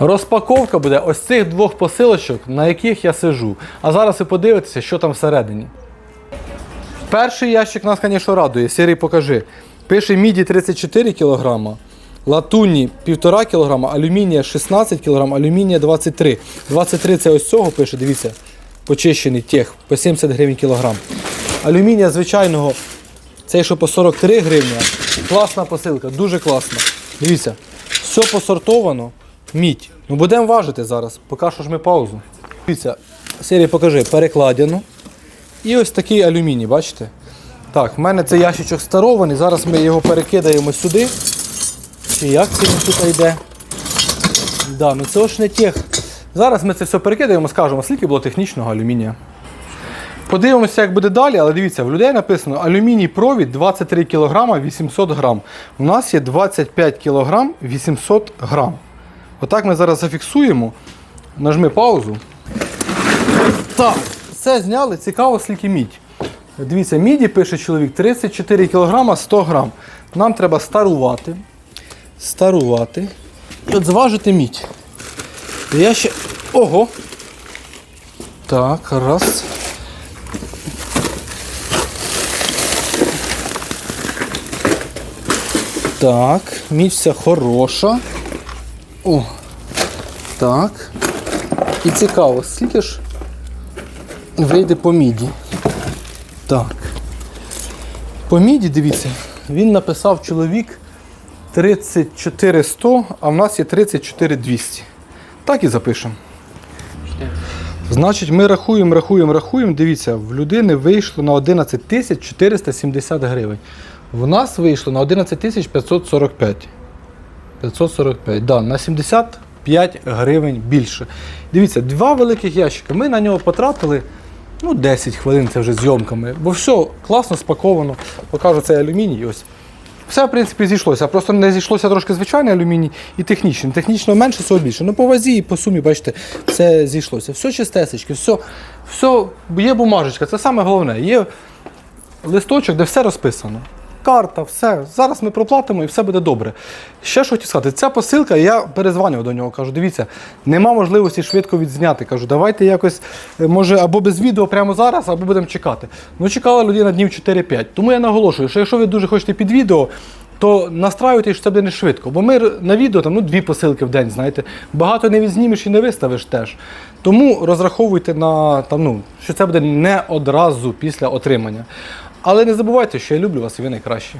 Розпаковка буде ось цих двох посилочок, на яких я сижу. А зараз ви подивитеся, що там всередині. Перший ящик нас, звісно, радує. Сірий покажи. Пише міді 34 кг, латунні 1,5 кг, алюмінія 16 кг, алюмінія 23 23 це ось цього пише, дивіться, почищений тех, по 70 гривень кілограм. Алюмінія звичайного, цей що по 43 гривні. Класна посилка, дуже класна. Дивіться, все посортовано, мідь. Ну будемо важити зараз, поки що ж ми паузу. Дивіться, Сірий покажи, перекладину. І ось такий алюміній, бачите? Так, в мене цей ящичок старований, зараз ми його перекидаємо сюди. Чи як це він тут йде? Да, ну це ж не тех. Зараз ми це все перекидаємо, скажемо, скільки було технічного алюмінія. Подивимося, як буде далі, але дивіться, в людей написано алюміній провід 23 кг 800 грам. У нас є 25 кг 800 грам. Отак ми зараз зафіксуємо. Нажми паузу. Так, все зняли, цікаво, скільки мідь. Дивіться, міді пише чоловік 34 кг 100 грам. Нам треба старувати. Старувати. І от зважити мідь. Я ще. Ого! Так, раз. Так, мідь вся хороша. О, так. І цікаво, скільки ж вийде по міді. Так. По міді, дивіться, він написав чоловік 34100, а в нас є 34200. Так і запишемо. Значить, ми рахуємо, рахуємо, рахуємо. Дивіться, в людини вийшло на 11 тисяч 470 гривень. В нас вийшло на 11 тисяч 545. 545, да, на 75 гривень більше. Дивіться, два великих ящика. Ми на нього потратили ну, 10 хвилин, це вже зйомками. Бо все класно спаковано. Покажу цей алюміній. Ось. Все, в принципі, зійшлося. Просто не зійшлося трошки звичайний алюміній і технічний. Технічно менше, цього більше. Ну, по вазі і по сумі, бачите, все зійшлося. Все чистесечки, все, все, є бумажечка, це саме головне. Є листочок, де все розписано. Карта, все. Зараз ми проплатимо і все буде добре. Ще що хотів сказати, ця посилка, я перезванював до нього, кажу, дивіться, нема можливості швидко відзняти. Кажу, давайте якось, е, може, або без відео прямо зараз, або будемо чекати. Ну, чекала людина днів 4-5. Тому я наголошую, що якщо ви дуже хочете під відео, то настраюйте, що це буде не швидко. Бо ми на відео там, ну, дві посилки в день, знаєте, багато не відзнімеш і не виставиш теж. Тому розраховуйте на там, ну, що це буде не одразу після отримання. Але не забувайте, що я люблю вас і ви найкращі.